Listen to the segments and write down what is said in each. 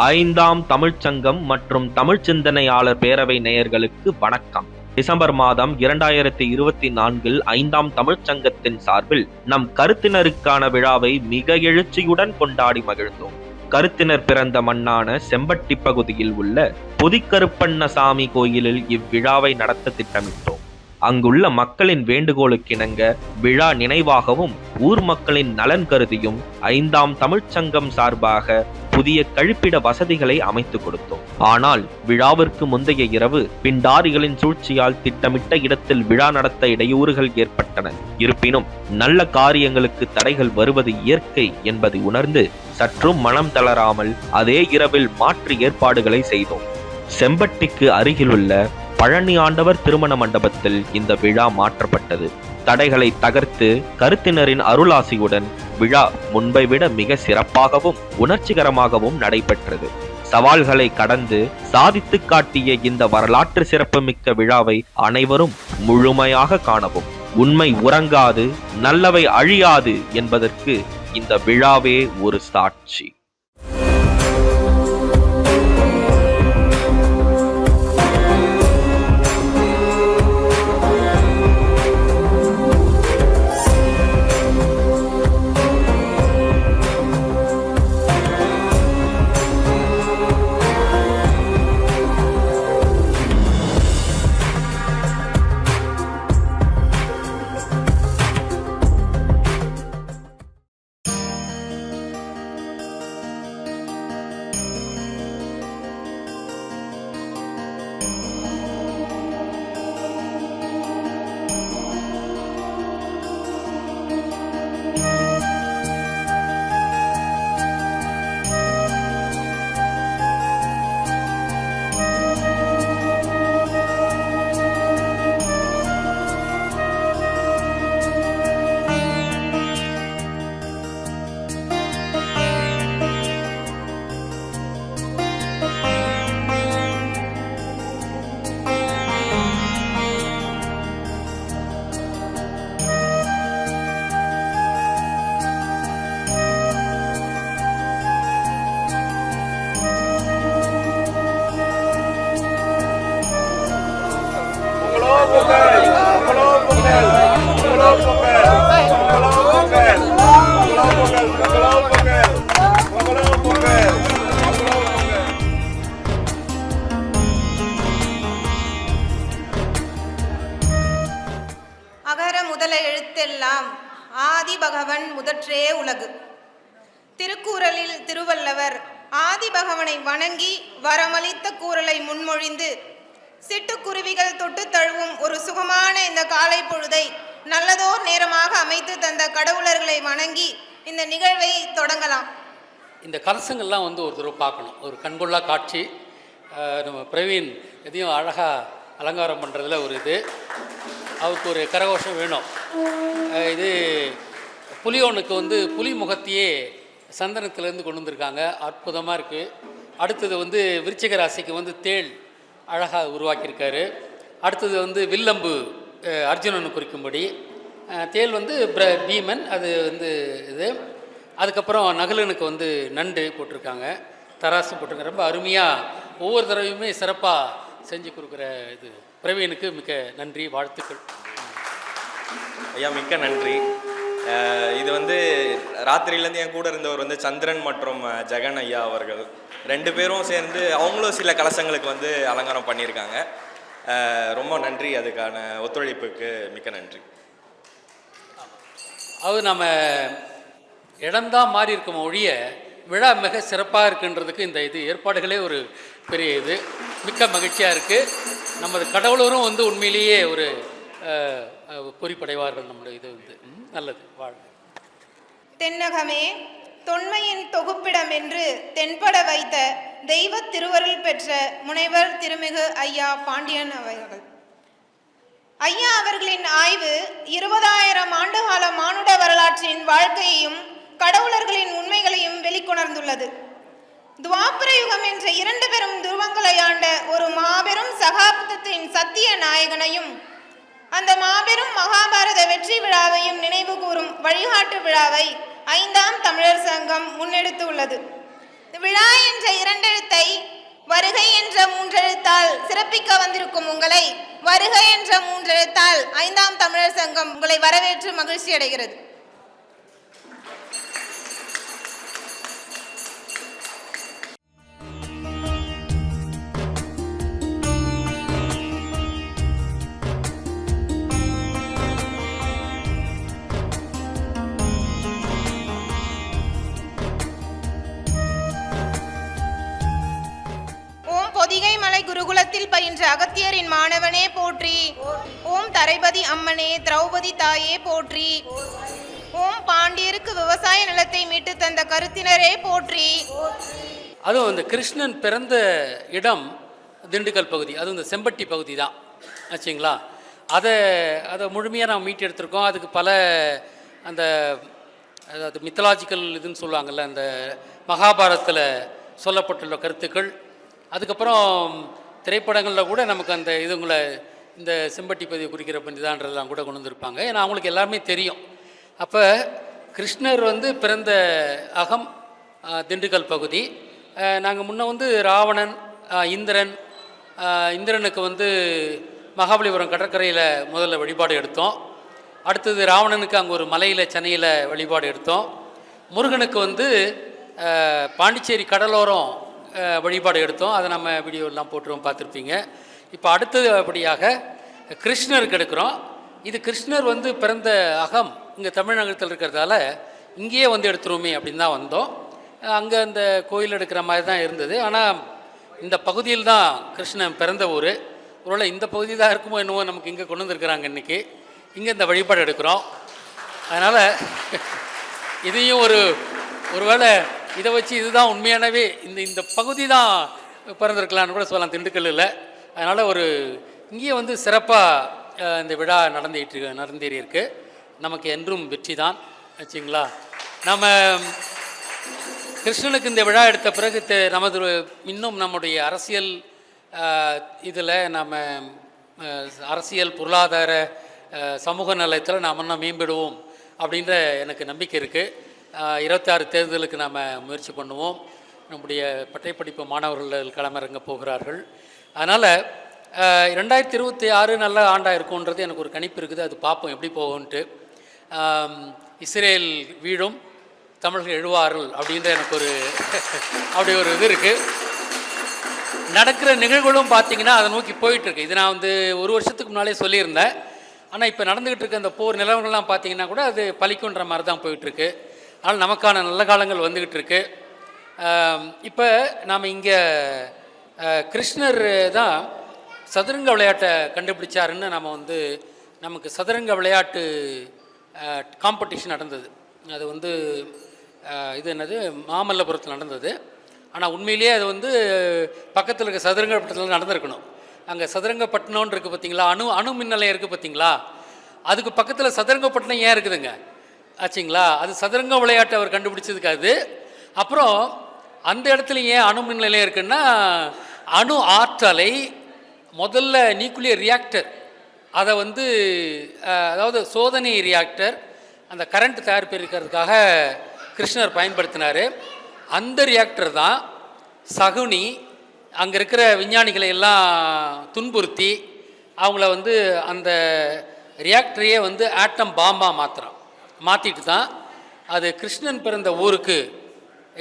ஐந்தாம் தமிழ்ச்சங்கம் மற்றும் தமிழ் சிந்தனையாளர் பேரவை நேயர்களுக்கு வணக்கம். டிசம்பர் மாதம் இரண்டாயிரத்தி இருபத்தி நான்கில் ஐந்தாம் தமிழ்ச்சங்கத்தின் சார்பில் நம் கருத்தினருக்கான விழாவை மிக எழுச்சியுடன் கொண்டாடி மகிழ்ந்தோம். கருத்தினர் பிறந்த மண்ணான செம்பட்டி பகுதியில் உள்ள புதிக்கருப்பண்ணசாமி கோயிலில் இவ்விழாவை நடத்த திட்டமிட்டோம். அங்குள்ள மக்களின் வேண்டுகோளுக்கிணங்க விழா நினைவாகவும் ஊர் மக்களின் நலன் கருதியும் ஐந்தாம் தமிழ்ச்சங்கம் சார்பாக புதிய கழிப்பிட வசதிகளை அமைத்துக் கொடுத்தோம். ஆனால் விழாவிற்கு முந்தைய இரவு பிண்டாரிகளின் சூழ்ச்சியால் திட்டமிட்ட இடத்தில் விழா நடத்த இடையூறுகள் ஏற்பட்டன. இருப்பினும் நல்ல காரியங்களுக்கு தடைகள் வருவது இயற்கை என்பதை உணர்ந்து சற்றும் மனம் தளராமல் அதே இரவில் மாற்று ஏற்பாடுகளை செய்தோம். செம்பட்டிக்கு அருகிலுள்ள பழனி ஆண்டவர் திருமண மண்டபத்தில் இந்த விழா மாற்றப்பட்டது. தடைகளை தகர்த்து கருத்தினரின் அருளாசியுடன் விழா முன்பை விட மிக சிறப்பாகவும் உணர்ச்சிகரமாகவும் நடைபெற்றது. சவால்களை கடந்து சாதித்து காட்டிய இந்த வரலாற்று சிறப்புமிக்க விழாவை அனைவரும் முழுமையாக காணவும். உண்மை உறங்காது நல்லவை அழியாது என்பதற்கு இந்த விழாவே ஒரு சாட்சி. எழுத்தெல்லாம் ஆதி பகவன் முதற்றே உலகு. திருக்கூறலில் திருவள்ளுவர் ஆதி பகவனை வணங்கி வரமளித்த கூறலை முன்மொழிந்து சிட்டுக்குருவிகள் தொட்டு தழுவும் ஒரு சுகமான இந்த காலை பொழுதை நல்லதோர் நேரமாக அமைத்து தந்த கடவுளர்களை வணங்கி இந்த நிகழ்வை தொடங்கலாம். இந்த கலசங்கள்லாம் வந்து ஒரு தடவை பார்க்கணும். ஒரு கண்கொள்ளா காட்சி நம்ம பிரவீன் எதையும் அழகாக அலங்காரம் பண்ணுறதுல ஒரு இது. அவருக்கு ஒரு கரகோஷம் வேணும். இது புலியோனுக்கு வந்து புலி முகத்தையே சந்தனத்திலேருந்து கொண்டு வந்திருக்காங்க. அற்புதமாக இருக்குது அடுத்தது வந்து விருச்சிக ராசிக்கு வந்து தேள். அழகாக உருவாக்கியிருக்காரு. அடுத்தது வந்து வில்லம்பு அஹ் குறிக்கும்படி. தேல் தேள் வந்து பிர பீமன் அது வந்து இது. அதுக்கப்புறம் நகலனுக்கு வந்து நண்டு போட்டிருக்காங்க. தராசு போட்டிருக்காங்க. ரொம்ப அருமையாக ஒவ்வொரு தடவையுமே சிறப்பாக செஞ்சு கொடுக்குற இது. பிரவீனுக்கு மிக்க நன்றி வாழ்த்துக்கள். ஐயா மிக்க நன்றி. இது வந்து ராத்திரியிலேருந்து என் கூட இருந்தவர் வந்து சந்திரன் மற்றும் ஜெகன் ஐயா அவர்கள். ரெண்டு பேரும் சேர்ந்து அவங்களும் சில கலசங்களுக்கு வந்து அலங்காரம் பண்ணியிருக்காங்க. ரொம்ப நன்றி. அதுக்கான ஒத்துழைப்புக்கு மிக்க நன்றி. அது நம்ம இடம்தான் மாறி இருக்கும் ஒழிய விழா மிக சிறப்பாக இருக்குன்றதுக்கு இந்த இது ஏற்பாடுகளே ஒரு பெரிய இது. மிக்க மகிழ்ச்சியாக இருக்குது நமது கடவுளரும் வந்து உண்மையிலேயே ஒரு குறிப்படைவார்கள் நம்முடைய இது வந்து. ம், நல்லது. வாழ்க. தென்னகமே தொன்மையின் தொகுப்பிடம் என்று தென்பட வைத்த தெய்வ திருவருள் பெற்ற முனைவர் திருமிகு ஐயா பாண்டியன் அவர்கள். ஐயா அவர்களின் ஆய்வு இருபதாயிரம் ஆண்டுகால மானுட வரலாற்றின் வாழ்க்கையையும் கடவுளர்களின் உண்மைகளையும் வெளிக்கொணர்ந்துள்ளது. துவாபர யுகம் என்ற இரண்டு பெரும் துருவங்களை ஆண்ட ஒரு மாபெரும் சகாப்தத்தின் சத்திய நாயகனையும் அந்த மாபெரும் மகாபாரத வெற்றி விழாவையும் நினைவு கூறும் வழிகாட்டு விழாவை ஐந்தாம் தமிழர் சங்கம் முன்னெடுத்துள்ளது. விழா என்ற இரண்டெழுத்தை வருகை என்ற மூன்றெழுத்தால் சிறப்பிக்க வந்திருக்கும் உங்களை வருகை என்ற மூன்றெழுத்தால் ஐந்தாம் தமிழர் சங்கம் உங்களை வரவேற்று மகிழ்ச்சி அடைகிறது என்ற அகத்தியரின் மாணவனே போற்றி. ஓம் தரைபதி அம்மனே திரௌபதி தாயே போற்றி. ஓம் பாண்டியருக்கு விவசாய நிலத்தை மீட்டு தந்த கருத்தினரே போற்றி. அதுவும் இந்த கிருஷ்ணன் பிறந்த இடம் திண்டுக்கல் பகுதி. அதுவும் இந்த செம்பட்டி பகுதி தான். ஆச்சுங்களா? அதை அதை முழுமையாக நாம் மீட்டு எடுத்திருக்கோம். அதுக்கு பல அந்த அதாவது மித்தலாஜிக்கல் இதுன்னு சொல்லுவாங்கள்ல அந்த மகாபாரதத்தில் சொல்லப்பட்டுள்ள கருத்துக்கள். அதுக்கப்புறம் திரைப்படங்களில் கூட நமக்கு அந்த இதுங்களை இந்த செம்பட்டி பதிவு குறிக்கிற பண்டிதான்றதெல்லாம் கூட கொண்டு வந்திருப்பாங்க. ஏன்னா அவங்களுக்கு எல்லாமே தெரியும். அப்போ கிருஷ்ணர் வந்து பிறந்த அகம் திண்டுக்கல் பகுதி. நாங்கள் முன்ன வந்து ராவணன் இந்திரன் இந்திரனுக்கு வந்து மகாபலிபுரம் கடற்கரையில் முதல்ல வழிபாடு எடுத்தோம். அடுத்தது ராவணனுக்கு அங்கே ஒரு மலையில் சென்னையில் வழிபாடு எடுத்தோம். முருகனுக்கு வந்து பாண்டிச்சேரி கடலோரம் வழிபாடு எடுத்தோம். அதை நம்ம வீடியோலாம் போட்டுருவோம் பார்த்துருப்பீங்க. இப்போ அடுத்தது அப்படியாக கிருஷ்ணருக்கு எடுக்கிறோம் இது கிருஷ்ணர் வந்து பிறந்த அகம் இங்கே தமிழ்நகரத்தில் இருக்கிறதால இங்கேயே வந்து எடுத்துருவோமே அப்படின்னு தான் வந்தோம். அங்கே அந்த கோயில் எடுக்கிற மாதிரி தான் இருந்தது. ஆனால் இந்த பகுதியில் தான் கிருஷ்ணன் பிறந்த ஊர். ஒருவேளை இந்த பகுதி தான் இருக்குமோ என்னவோ நமக்கு இங்கே கொண்டு வந்துருக்குறாங்க இன்றைக்கி இங்கே இந்த வழிபாடு எடுக்கிறோம். அதனால் இதையும் ஒரு ஒருவேளை இதை வச்சு இதுதான் உண்மையானவே. இந்த இந்த பகுதி தான் பிறந்திருக்கலான்னு கூட சொல்லலாம் திண்டுக்கல்லில். அதனால் ஒரு இங்கேயே வந்து சிறப்பாக இந்த விழா நடந்துகிட்டு நடந்தேறி இருக்குது நமக்கு என்றும் வெற்றி தான். வச்சுங்களா நம்ம கிருஷ்ணனுக்கு இந்த விழா எடுத்த பிறகு தெ- நமது இன்னும் நம்முடைய அரசியல் இதில் நம்ம அரசியல் பொருளாதார சமூக நலத்தில் நாம் இன்னும் மேம்படுவோம் அப்படின்ற எனக்கு நம்பிக்கை இருக்குது இருபத்தாறு தேர்தலுக்கு நாம் முயற்சி பண்ணுவோம். நம்முடைய பட்டயப்படிப்பு மாணவர்கள் களமிறங்க போகிறார்கள். அதனால் ரெண்டாயிரத்தி இருபத்தி ஆறு நல்ல ஆண்டாக இருக்கும்ன்றது எனக்கு ஒரு கணிப்பு இருக்குது. அது பார்ப்போம் எப்படி போகும்ன்ட்டு. இஸ்ரேல் வீழும் தமிழர்கள் எழுவார்கள் அப்படின்ற எனக்கு ஒரு அப்படி ஒரு இது இருக்குது நடக்கிற நிகழ்வுகளும் பார்த்தீங்கன்னா அதை நோக்கி போயிட்டுருக்கு. இது நான் வந்து ஒரு வருஷத்துக்கு முன்னாலே சொல்லியிருந்தேன். ஆனால் இப்போ நடந்துக்கிட்டு இருக்க அந்த போர் நிலவரங்கள்லாம் பார்த்தீங்கன்னா கூட அது பலிக்குன்ற மாதிரி தான் போயிட்டுருக்கு. அதனால் நமக்கான நல்ல காலங்கள் வந்துக்கிட்டு இருக்கு. இப்போ நாம் இங்கே கிருஷ்ணர் தான் சதுரங்க விளையாட்டை கண்டுபிடிச்சாருன்னு நம்ம வந்து நமக்கு சதுரங்க விளையாட்டு காம்படிஷன் நடந்தது. அது வந்து இது என்னது? மாமல்லபுரத்தில் நடந்தது. ஆனால் உண்மையிலேயே அது வந்து பக்கத்தில் இருக்க சதுரங்கப்பட்டத்தில் நடந்திருக்கணும். அங்கே சதுரங்கப்பட்டினம்னு இருக்குது பார்த்தீங்களா அணு அணு மின் நிலையம் இருக்குது பார்த்தீங்களா அதுக்கு பக்கத்தில் சதுரங்கப்பட்டினம் ஏன் இருக்குதுங்க? ஆச்சுங்களா? அது சதுரங்க விளையாட்டு அவர் கண்டுபிடிச்சதுக்கு அது. அப்புறம் அந்த இடத்துல ஏன் அணு மின் நிலையம் இருக்குன்னா அணு ஆற்றலை முதல்ல நியூக்ளியர் ரியாக்டர் அதை வந்து அதாவது சோதனை ரியாக்டர் அந்த கரண்ட் தயாரிப்பிருக்கிறதுக்காக கிருஷ்ணர் பயன்படுத்தினார். அந்த ரியாக்டர் தான் சகுனி அங்கே இருக்கிற விஞ்ஞானிகளை எல்லாம் துன்புறுத்தி அவங்கள வந்து அந்த ரியாக்டரையே வந்து ஆட்டம் பாம்பாக மாற்றுறான் மாற்றிட்டு தான் அது கிருஷ்ணன் பிறந்த ஊருக்கு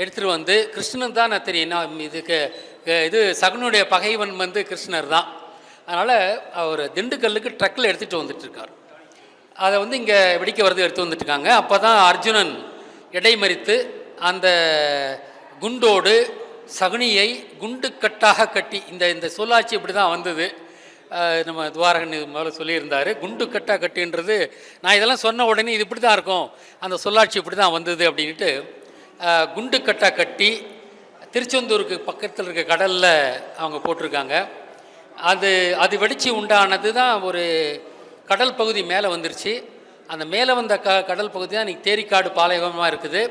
எடுத்துகிட்டு வந்து கிருஷ்ணன் தான் நான் தெரியும் இதுக்கு இது சகுனுடைய பகைவன் வந்து கிருஷ்ணர் தான். அதனால் அவர் திண்டுக்கல்லுக்கு ட்ரக்கில் எடுத்துகிட்டு வந்துட்டுருக்கார். அதை வந்து இங்கே வெடிக்க வரது எடுத்து வந்துட்டுருக்காங்க. அப்போ தான் அர்ஜுனன் இடைமறித்து அந்த குண்டோடு சகுனியை குண்டு கட்டாக கட்டி இந்த இந்த சொல்லாட்சி இப்படி தான் வந்தது. நம்ம துவாரகன் இது முதல்ல சொல்லியிருந்தார். குண்டு கட்டா கட்டின்றது நான் இதெல்லாம் சொன்ன உடனே இது இப்படி தான் இருக்கும். அந்த சொல்லாட்சி இப்படி தான் வந்தது அப்படின்ட்டு குண்டு கட்டா கட்டி திருச்செந்தூருக்கு பக்கத்தில் இருக்க கடலில் அவங்க போட்டிருக்காங்க. அது அது வெடித்து உண்டானது தான் ஒரு கடல் பகுதி மேலே வந்துருச்சு. அந்த மேலே வந்த க கடல் பகுதி தான் இன்றைக்கி தேரிக்காடு பாலைவனமாக இருக்குது.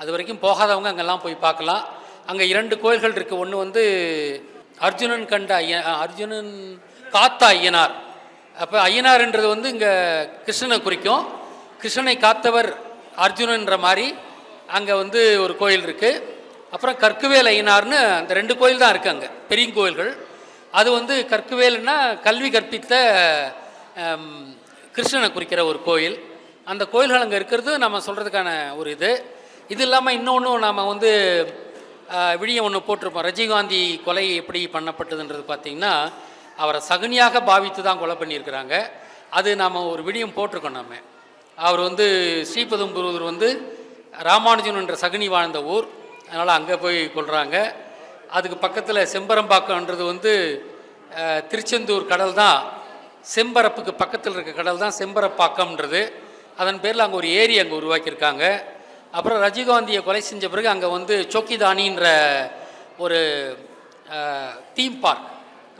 அது வரைக்கும் போகாதவங்க அங்கெல்லாம் போய் பார்க்கலாம். அங்கே இரண்டு கோயில்கள் இருக்குது ஒன்று வந்து அர்ஜுனன் கண்ட ஐயன் அர்ஜுனன் காத்த ஐயனார். அப்போ ஐயனார்ன்றது வந்து இங்கே கிருஷ்ணனை குறிக்கும். கிருஷ்ணனை காத்தவர் அர்ஜுனன்ற மாதிரி அங்கே வந்து ஒரு கோயில் இருக்குது அப்புறம் கற்குவேல் ஐயனார்னு அந்த ரெண்டு கோயில் தான் இருக்குது அங்கே பெரிய கோயில்கள். அது வந்து கற்குவேல்னா கல்வி கற்பித்த கிருஷ்ணனை குறிக்கிற ஒரு கோயில். அந்த கோயில்கள் அங்கே இருக்கிறது நம்ம சொல்கிறதுக்கான ஒரு இது. இது இல்லாமல் இன்னொன்று நாம் வந்து விழியம் ஒன்று போட்டிருப்போம். ரஜினிகாந்தி கொலை எப்படி பண்ணப்பட்டதுன்றது பார்த்திங்கன்னா அவரை சகுனியாக பாவித்து தான் கொலை பண்ணியிருக்கிறாங்க. அது நாம் ஒரு விடியம் போட்டிருக்கோம் நம்ம அவர் வந்து ஸ்ரீபெரும்புதூர் வந்து ராமானுஜன் என்ற சகுனி வாழ்ந்த ஊர். அதனால் அங்கே போய் கொள்கிறாங்க அதுக்கு பக்கத்தில் செம்பரம்பாக்கம்ன்றது வந்து திருச்செந்தூர் கடல் தான் செம்பரப்புக்கு பக்கத்தில் இருக்க கடல் தான் செம்பரப்பாக்கம்ன்றது. அதன் பேரில் அங்கே ஒரு ஏரி அங்கே உருவாக்கியிருக்காங்க. அப்புறம் ரஜினிகாந்தியை கொலை செஞ்ச பிறகு அங்கே வந்து சோக்கிதானின்ற ஒரு theme park.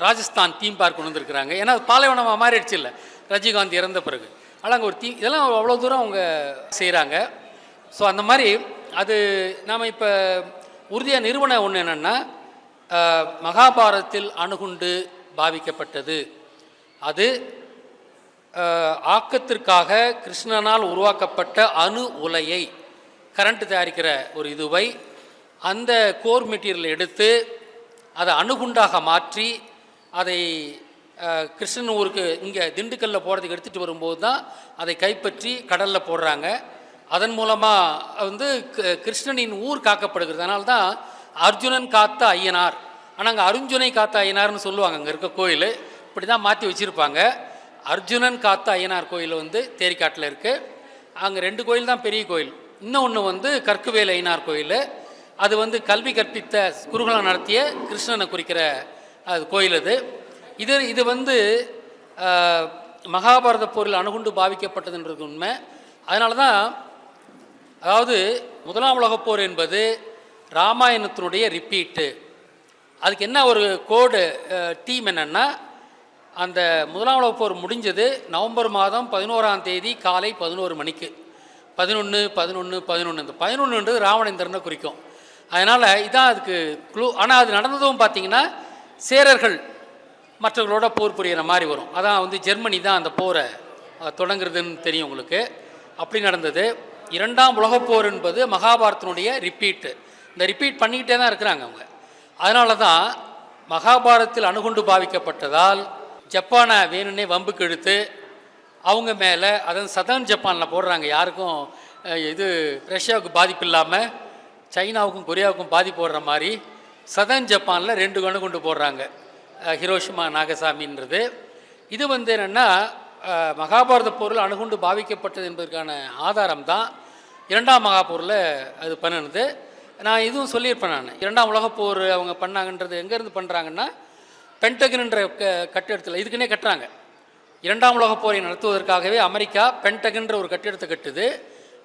Rajasthan theme park கொண்டு வந்திருக்கிறாங்க. ஏன்னா அது பாலைவனமாக மாறிடுச்சு இல்லை. ரஜினிகாந்த் இறந்த பிறகு. ஆனால் அங்கே ஒரு தீ இதெல்லாம் அவ்வளோ தூரம் அவங்க செய்கிறாங்க ஸோ அந்த மாதிரி அது நாம் இப்போ உறுதியாக நிறுவன ஒன்று என்னென்னா மகாபாரதத்தில் அணுகுண்டு பாவிக்கப்பட்டது. அது ஆக்கத்திற்காக கிருஷ்ணனால் உருவாக்கப்பட்ட அணு உலையை கரண்ட் தயாரிக்கிற ஒரு இதுவை அந்த கோர் மெட்டீரியல் எடுத்து அதை அணுகுண்டாக மாற்றி அதை கிருஷ்ணன் ஊருக்கு இங்கே திண்டுக்கல்லில் போகிறதுக்கு எடுத்துகிட்டு வரும்போது தான் அதை கைப்பற்றி கடலில் போடுறாங்க. அதன் மூலமாக வந்து க- கிருஷ்ணனின் ஊர் காக்கப்படுகிறது. அதனால தான் அர்ஜுனன் காத்த ஐயனார். ஆனால் அங்கே அருஞ்சுனை காத்த ஐயனார்னு சொல்லுவாங்க. அங்கே இருக்க கோயில். இப்படி தான் மாற்றி வச்சுருப்பாங்க. அர்ஜுனன் காத்த ஐயனார் கோயில் வந்து தேரிக்காட்டில் இருக்குது அங்கே ரெண்டு கோயில் தான் பெரிய கோயில். இன்னொன்று வந்து கற்குவேல் ஐயனார் கோயில். அது வந்து கல்வி கற்பித்த குருகுலம் நடத்திய கிருஷ்ணனை குறிக்கிற அது கோயில் அது. இது இது வந்து மகாபாரத போரில் அணுகுண்டு பாவிக்கப்பட்டதுன்றது உண்மை. அதனால தான் அதாவது முதலாம் உலகப் போர் என்பது ராமாயணத்தினுடைய ரிப்பீட்டு அதுக்கு என்ன ஒரு கோடு டீம் என்னென்னா அந்த முதலாம் உலகப் போர் முடிஞ்சது நவம்பர் மாதம் பதினோராம் தேதி காலை பதினோரு மணிக்கு. பதினொன்று பதினொன்று பதினொன்று இந்த பதினொன்றுன்றது ராவணேந்திரனை குறிக்கும். அதனால் இதான் அதுக்கு குழு ஆனால் அது நடந்ததும் பார்த்தீங்கன்னா சேரர்கள் மற்றவர்களோட போர் புரியிற மாதிரி வரும். அதான் வந்து ஜெர்மனி தான் அந்த போரை தொடங்குறதுன்னு தெரியும் உங்களுக்கு. அப்படி நடந்தது. இரண்டாம் உலகப் போர் என்பது மகாபாரதத்தினுடைய ரிப்பீட்டு இந்த ரிப்பீட் பண்ணிக்கிட்டே தான் இருக்கிறாங்க அவங்க. அதனால தான் மகாபாரதத்தில் அணுகுண்டு பாவிக்கப்பட்டதால் ஜப்பானை வேணும்னே வம்புக்கு இழுத்து அவங்க மேலே அதான் சதர்ன் ஜப்பானில் போடுறாங்க. யாருக்கும் இது ரஷ்யாவுக்கு பாதிப்பு இல்லாமல் சைனாவுக்கும் கொரியாவுக்கும் பாதிப்பு போடுற மாதிரி சதன் ஜப்பானில் ரெண்டு அணுகுண்டு போடுறாங்க. ஹிரோஷிமா நாகசாமின்றது. இது வந்து என்னென்னா மகாபாரத போரில் அணுகுண்டு பாவிக்கப்பட்டது என்பதற்கான ஆதாரம் தான் இரண்டாம் மகாபோரில் அது பண்ணினது. நான் இதுவும் சொல்லியிருப்பேன் நான். இரண்டாம் உலகப் போர் அவங்க பண்ணாங்கன்றது எங்கேருந்து பண்ணுறாங்கன்னா பென்டகன்ன்ற க கட்டிடத்தில் இதுக்குன்னே கட்டுறாங்க. இரண்டாம் உலகப் போரை நடத்துவதற்காகவே அமெரிக்கா பென்டகன்ற ஒரு கட்டிடத்தை கட்டுது.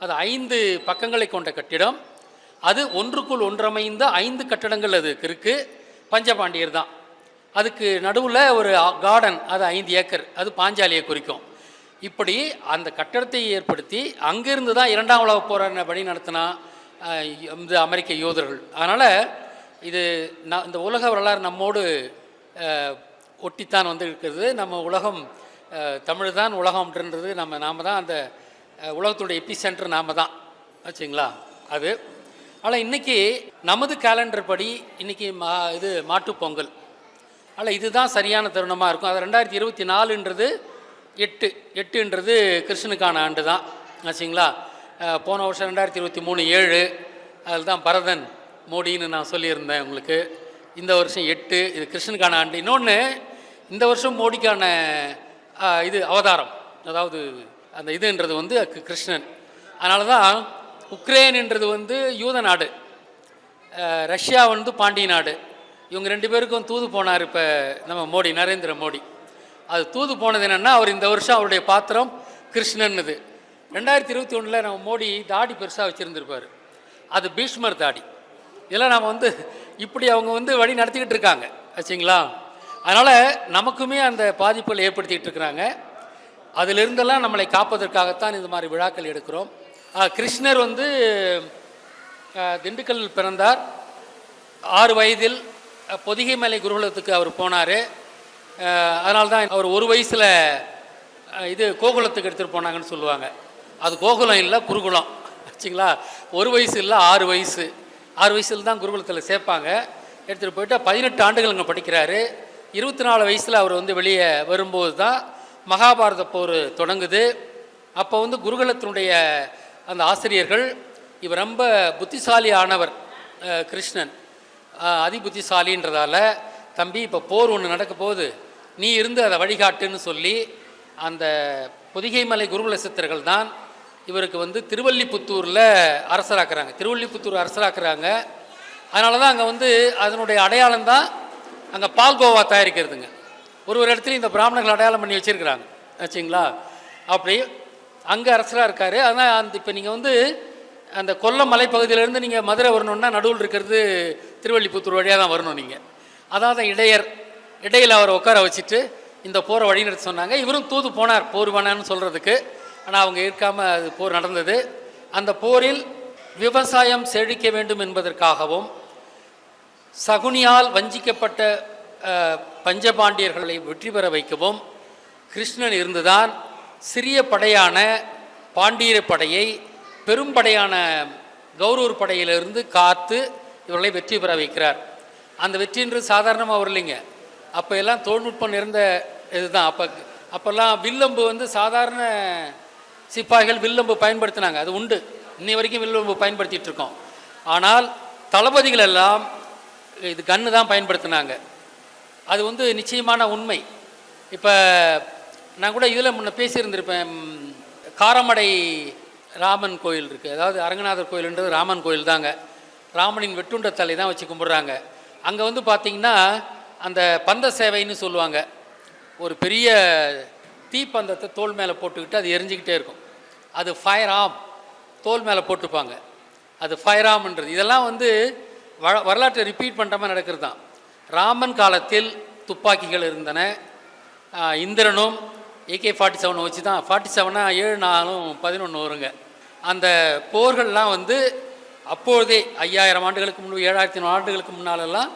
அது ஐந்து பக்கங்களை கொண்ட கட்டிடம். அது ஒன்றுக்குள் ஒன்றமைந்த ஐந்து கட்டடங்கள் அதுக்கு இருக்குது பஞ்சபாண்டியர் தான். அதுக்கு நடுவில் ஒரு கார்டன் அது ஐந்து ஏக்கர். அது பாஞ்சாலியை குறிக்கும். இப்படி அந்த கட்டடத்தை ஏற்படுத்தி அங்கிருந்து தான் இரண்டாம் உலக போராட்ட பணி நடத்தினா இந்த அமெரிக்க யோதர்கள். அதனால் இது ந இந்த உலக வரலாறு நம்மோடு ஒட்டித்தான் வந்து இருக்கிறது நம்ம உலகம் தமிழ் தான் உலகம்ன்றது நம்ம நாம தான் அந்த உலகத்துடைய எப்பி சென்டர் நாம தான். வச்சுங்களா அது ஆனால் இன்றைக்கி நமது கேலண்டர் படி இன்றைக்கி மா இது மாட்டுப்பொங்கல் ஆனால் இதுதான் சரியான தருணமாக இருக்கும். அது ரெண்டாயிரத்தி இருபத்தி நாலுன்றது எட்டு. எட்டுன்றது கிருஷ்ணனுக்கான ஆண்டு தான் ஆச்சுங்களா போன வருஷம் ரெண்டாயிரத்தி இருபத்தி மூணு ஏழு. அதில் தான் பரதன் மோடின்னு நான் சொல்லியிருந்தேன் உங்களுக்கு. இந்த வருஷம் எட்டு இது கிருஷ்ணனுக்கான ஆண்டு. இன்னொன்று இந்த வருஷம் மோடிக்கான இது அவதாரம். அதாவது அந்த இதுன்றது வந்து கிருஷ்ணன். அதனால தான் உக்ரைன்ன்றது வந்து யூத நாடு. ரஷ்யா வந்து பாண்டிய நாடு. இவங்க ரெண்டு பேருக்கும் தூது போனார் இப்போ நம்ம மோடி நரேந்திர மோடி. அது தூது போனது என்னென்னா அவர் இந்த வருஷம் அவருடைய பாத்திரம் கிருஷ்ணன்னுது. ரெண்டாயிரத்தி இருபத்தி ஒன்றில் நம்ம மோடி தாடி பெருசாக வச்சுருந்துருப்பார். அது பீஷ்மர் தாடி. இதெல்லாம் நம்ம வந்து இப்படி அவங்க வந்து வழி நடத்திக்கிட்டு இருக்காங்க. ஆச்சுங்களா? அதனால் நமக்குமே அந்த பாதிப்புகள் ஏற்படுத்திக்கிட்டு இருக்கிறாங்க. அதிலிருந்தெல்லாம் நம்மளை காப்பதற்காகத்தான் இந்த மாதிரி விழாக்கள் எடுக்கிறோம். கிருஷ்ணர் வந்து ஆஹ் திண்டுக்கல்லில் பிறந்தார். ஆறு வயதில் பொதிகைமலை பொதிகை மலை குருகுலத்துக்கு அவர் போனார். அதனால தான் அவர் ஒரு வயசில் இது கோகுலத்துக்கு எடுத்துகிட்டு போனாங்கன்னு சொல்லுவாங்க. அது கோகுலம் இல்லை குருகுலம். ஆச்சுங்களா? ஒரு வயசு இல்லை ஆறு வயசு. ஆறு வயசில் தான் குருகுலத்தில் சேர்ப்பாங்க. எடுத்துகிட்டு போயிட்டு பதினெட்டு ஆண்டுகள் அங்கே படிக்கிறாரு. இருபத்தி நாலு வயசில் அவர் வந்து வெளியே வரும்போது தான் மகாபாரத போர் தொடங்குது. அப்போ வந்து குருகுலத்தினுடைய அந்த ஆசிரியர்கள் இவர் ரொம்ப புத்திசாலி ஆனவர் கிருஷ்ணன். அஹ், அதி புத்திசாலின்றதால தம்பி இப்போ போர் ஒன்று நடக்க போகுது. நீ இருந்து அதை வழிகாட்டுன்னு சொல்லி அந்த பொதிகைமலை குருகுல சித்தர்கள் தான் இவருக்கு வந்து திருவல்லிபுத்தூரில் அரசராக்குறாங்க. திருவல்லிபுத்தூர் அரசராக்குறாங்க. அதனால தான் அங்கே வந்து அதனுடைய அடையாளம் தான் அங்கே பால்கோவா தயாரிக்கிறதுங்க. ஒரு ஒரு இடத்துலையும் இந்த பிராமணர்கள் அடையாளம் பண்ணி வச்சுருக்கிறாங்க. ஆச்சுங்களா அப்படி அங்கே அரசராக இருக்கார். அதனால் அந்த இப்போ நீங்கள் வந்து அந்த கொல்லம் மலைப்பகுதியிலேருந்து நீங்கள் மதுரை வரணுன்னா நடுவில் இருக்கிறது திருவள்ளிபுத்தூர் வழியாக தான் வரணும் நீங்கள் அதாவது இடையர் இடையில் அவரை உட்கார வச்சுட்டு இந்த போரை வழிநடத்த சொன்னாங்க. இவரும் தூது போனார் போர் வேணான்னு சொல்கிறதுக்கு ஆனால் அவங்க இருக்காமல் அது போர் நடந்தது. அந்த போரில் விவசாயம் செழிக்க வேண்டும் என்பதற்காகவும் சகுனியால் வஞ்சிக்கப்பட்ட பஞ்சபாண்டியர்களை வெற்றி பெற வைக்கவும் கிருஷ்ணன் இருந்துதான் சிறிய படையான பாண்டியர் படையை பெரும்படையான கௌரவர் படையிலிருந்து காத்து இவர்களை வெற்றி பெற வைக்கிறார். அந்த வெற்றின்றது சாதாரணமாக வரலைங்க. அப்போ எல்லாம் தொழில்நுட்பம் நிறைந்த இதுதான். அப்போ அப்போல்லாம் வில்லம்பு வந்து சாதாரண சிப்பாய்கள் வில்லம்பு பயன்படுத்தினாங்க. அது உண்டு. இன்னை வரைக்கும் வில்லம்பு பயன்படுத்திட்டு இருக்கோம். ஆனால் தளபதிகள் எல்லாம் இது கன்று தான் பயன்படுத்தினாங்க. அது வந்து நிச்சயமான உண்மை. இப்போ நான் கூட இதில் முன்ன பேசியிருந்திருப்பேன் காரமடை ராமன் கோயில் இருக்குது அதாவது அரங்கநாதர் கோயில்ன்றது ராமன் கோயில் தாங்க. ராமனின் வெட்டுண்ட தலை தான் வச்சு கும்பிட்றாங்க. அங்கே வந்து பார்த்திங்கன்னா அந்த பந்த சேவைன்னு சொல்லுவாங்க. ஒரு பெரிய தீப்பந்தத்தை தோல் மேலே போட்டுக்கிட்டு அது எரிஞ்சிக்கிட்டே இருக்கும். அது ஃபயர் ஆம் தோல் மேலே போட்டுப்பாங்க. அது ஃபயர் ஆம்ன்றது இதெல்லாம் வந்து வ வரலாற்றை ரிப்பீட் பண்ணுற மாதிரி நடக்கிறது தான் ராமன் காலத்தில் துப்பாக்கிகள் இருந்தன. இந்திரனும் ஏகே ஃபார்ட்டி செவனை வச்சு தான் ஃபார்ட்டி செவனா ஏழு நாளும் பதினொன்று வருங்க. அந்த போர்கள்லாம் வந்து அப்பொழுதே ஐயாயிரம் ஆண்டுகளுக்கு முன்பு ஏழாயிரத்தி நாலு ஆண்டுகளுக்கு முன்னாலெல்லாம்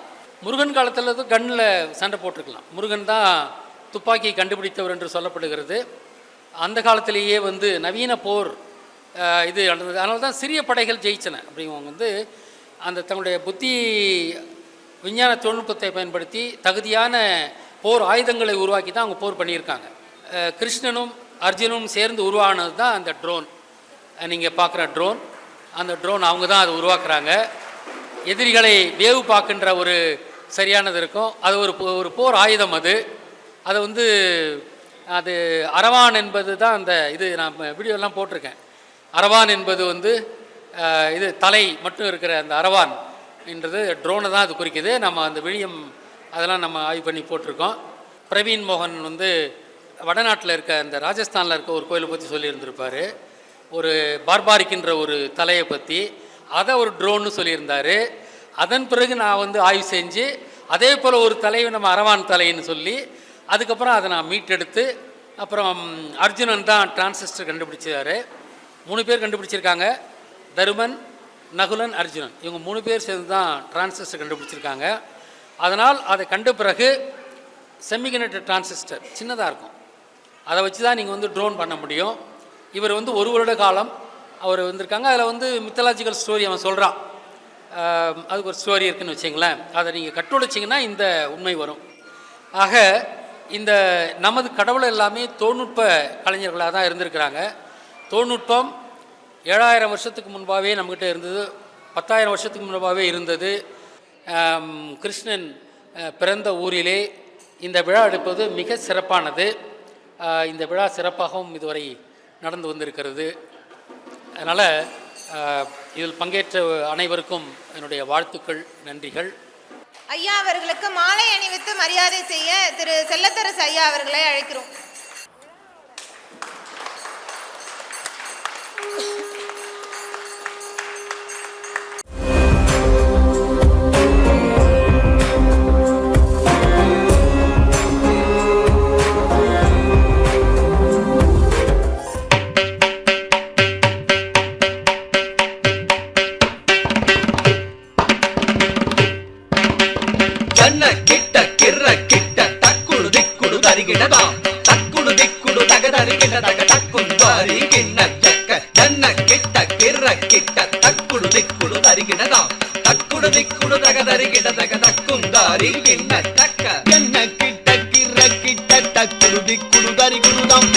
முருகன் காலத்தில் கண்ணில் சண்டை போட்டிருக்கலாம். முருகன் தான் துப்பாக்கியை கண்டுபிடித்தவர் என்று சொல்லப்படுகிறது. அந்த காலத்திலேயே வந்து நவீன போர் இது நடந்தது. அதனால தான் சிறிய படைகள் ஜெயிச்சன. அப்படிங்கிறவங்க வந்து அந்த தங்களுடைய புத்தி விஞ்ஞான தொழில்நுட்பத்தை பயன்படுத்தி தகுதியான போர் ஆயுதங்களை உருவாக்கி தான் அவங்க போர் பண்ணியிருக்காங்க. கிருஷ்ணனும் அர்ஜுனும் சேர்ந்து உருவானது தான் அந்த ட்ரோன் நீங்கள் பார்க்குற ட்ரோன் அந்த ட்ரோன் அவங்க தான் அதை உருவாக்குறாங்க. எதிரிகளை வேவு பார்க்கின்ற ஒரு சரியானது இருக்கும். அது ஒரு போ- ஒரு போர் ஆயுதம் அது. அதை வந்து அது அரவான் என்பது தான் அந்த இது நான் வீடியோலாம் போட்டிருக்கேன். அரவான் என்பது வந்து இது தலை மட்டும் இருக்கிற அந்த அரவான் என்றது ட்ரோனை தான் அது குறிக்குது. நம்ம அந்த விழியம் அதெல்லாம் நம்ம ஆய்வு பண்ணி போட்டிருக்கோம். பிரவீன் மோகன் வந்து வடநாட்டில் இருக்க அந்த ராஜஸ்தானில் இருக்க ஒரு கோயிலை பற்றி சொல்லியிருந்திருப்பார். ஒரு பார்பாரிக்கின்ற ஒரு தலையை பற்றி அதை ஒரு ட்ரோன்னு சொல்லியிருந்தார். அதன் பிறகு நான் வந்து ஆய்வு செஞ்சு அதே போல் ஒரு தலையை நம்ம அரவான் தலைன்னு சொல்லி அதுக்கப்புறம் அதை நான் மீட்டெடுத்து அப்புறம் அர்ஜுனன் தான் டிரான்சிஸ்டர் கண்டுபிடிச்சார். மூணு பேர் கண்டுபிடிச்சிருக்காங்க. தருமன் நகுலன் அர்ஜுனன். இவங்க மூணு பேர் சேர்ந்து தான் டிரான்சிஸ்டர் கண்டுபிடிச்சிருக்காங்க. அதனால் அதை கண்ட பிறகு செமிகனெக்டர் டிரான்சிஸ்டர் சின்னதாக இருக்கும். அதை வச்சு தான் நீங்கள் வந்து ட்ரோன் பண்ண முடியும். இவர் வந்து ஒரு வருட காலம் அவர் வந்திருக்காங்க. அதில் வந்து மித்தலாஜிக்கல் ஸ்டோரி அவன் சொல்கிறான் அதுக்கு ஒரு ஸ்டோரி இருக்குன்னு வச்சிங்களேன். அதை நீங்கள் கட்டுடைச்சிங்கன்னா இந்த உண்மை வரும். ஆக இந்த நமது கடவுள் எல்லாமே தொழில்நுட்ப கலைஞர்களாக தான் இருந்திருக்கிறாங்க. தொழில்நுட்பம் ஏழாயிரம் வருஷத்துக்கு முன்பாகவே நம்மக்கிட்ட இருந்தது. பத்தாயிரம் வருஷத்துக்கு முன்பாகவே இருந்தது. கிருஷ்ணன் பிறந்த ஊரிலே இந்த விழா எடுப்பது மிக சிறப்பானது. இந்த விழா சிறப்பாகவும் இதுவரை நடந்து வந்திருக்கிறது. அதனால் இதில் பங்கேற்ற அனைவருக்கும் என்னுடைய வாழ்த்துக்கள் நன்றிகள். ஐயா அவர்களுக்கு மாலை அணிவித்து மரியாதை செய்ய திரு செல்லத்தரசு ஐயா அவர்களை அழைக்கிறோம். குடுதக தரி கிடதக தக்கும் தாரி கிண்ண தக்க. என்ன கிட்ட கிற கிட்ட தக்குருதி குடுதரி குடுதம்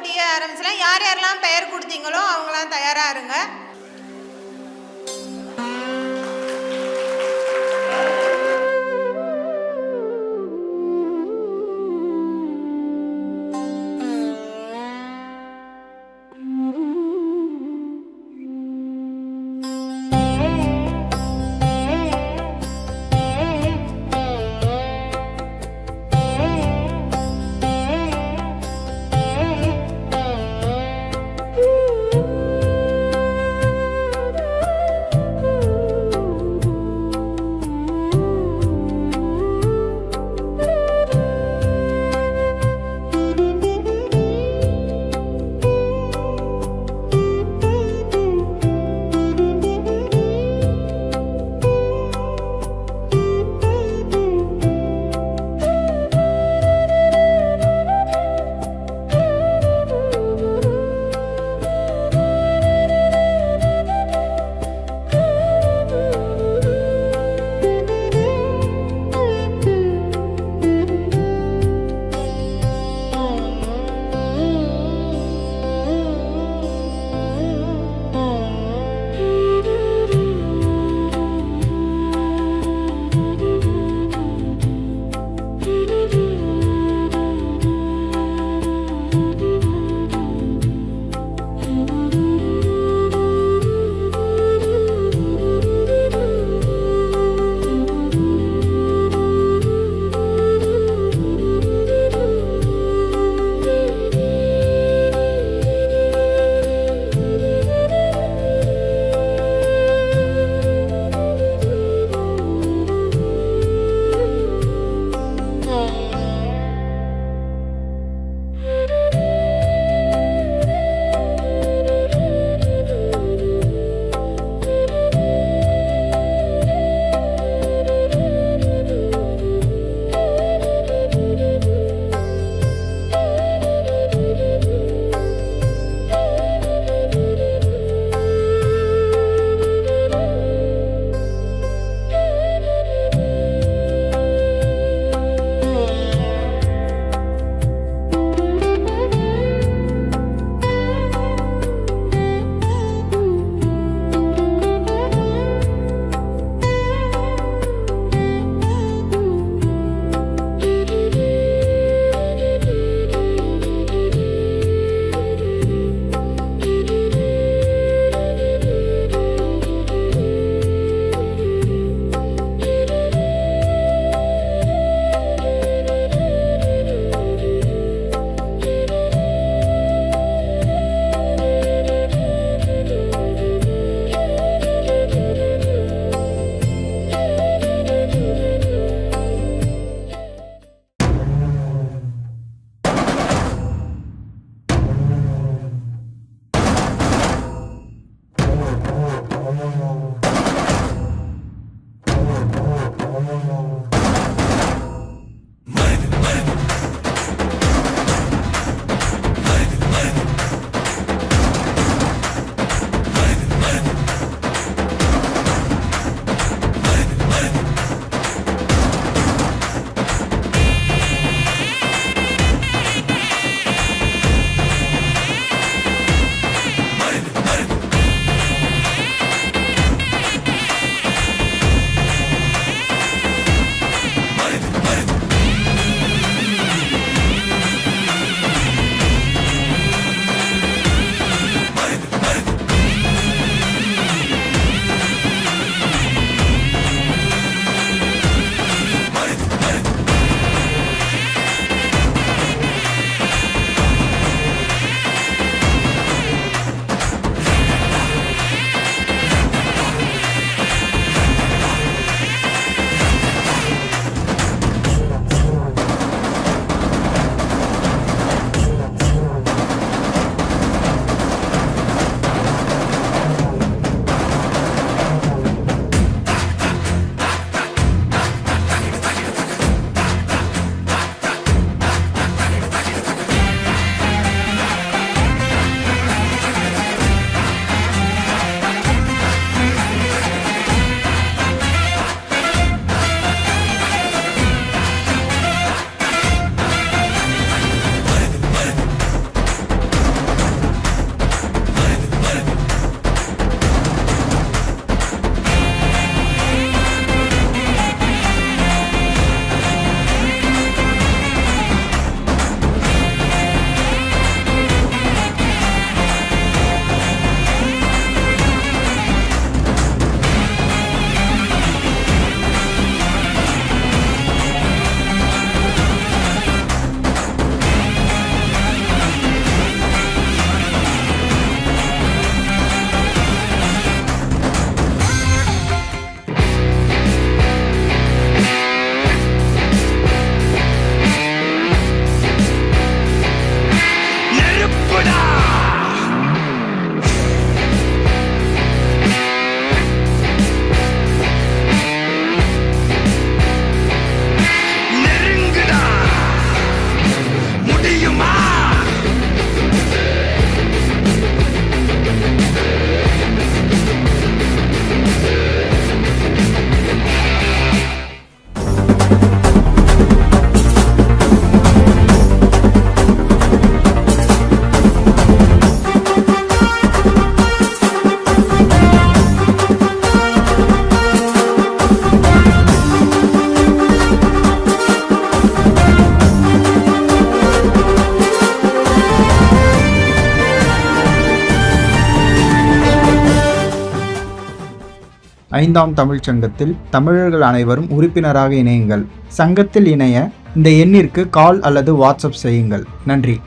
போட்டியே ஆரம்பிச்சலாம் யார் யாரெல்லாம் பெயர் கொடுத்தீங்களோ அவங்களாம் தயாராக இருங்க. ஐந்தாம் தமிழ்ச் சங்கத்தில் தமிழர்கள் அனைவரும் உறுப்பினராக இணையுங்கள். சங்கத்தில் இணைய இந்த எண்ணிற்கு கால் அல்லது வாட்ஸ்அப் செய்யுங்கள். நன்றி.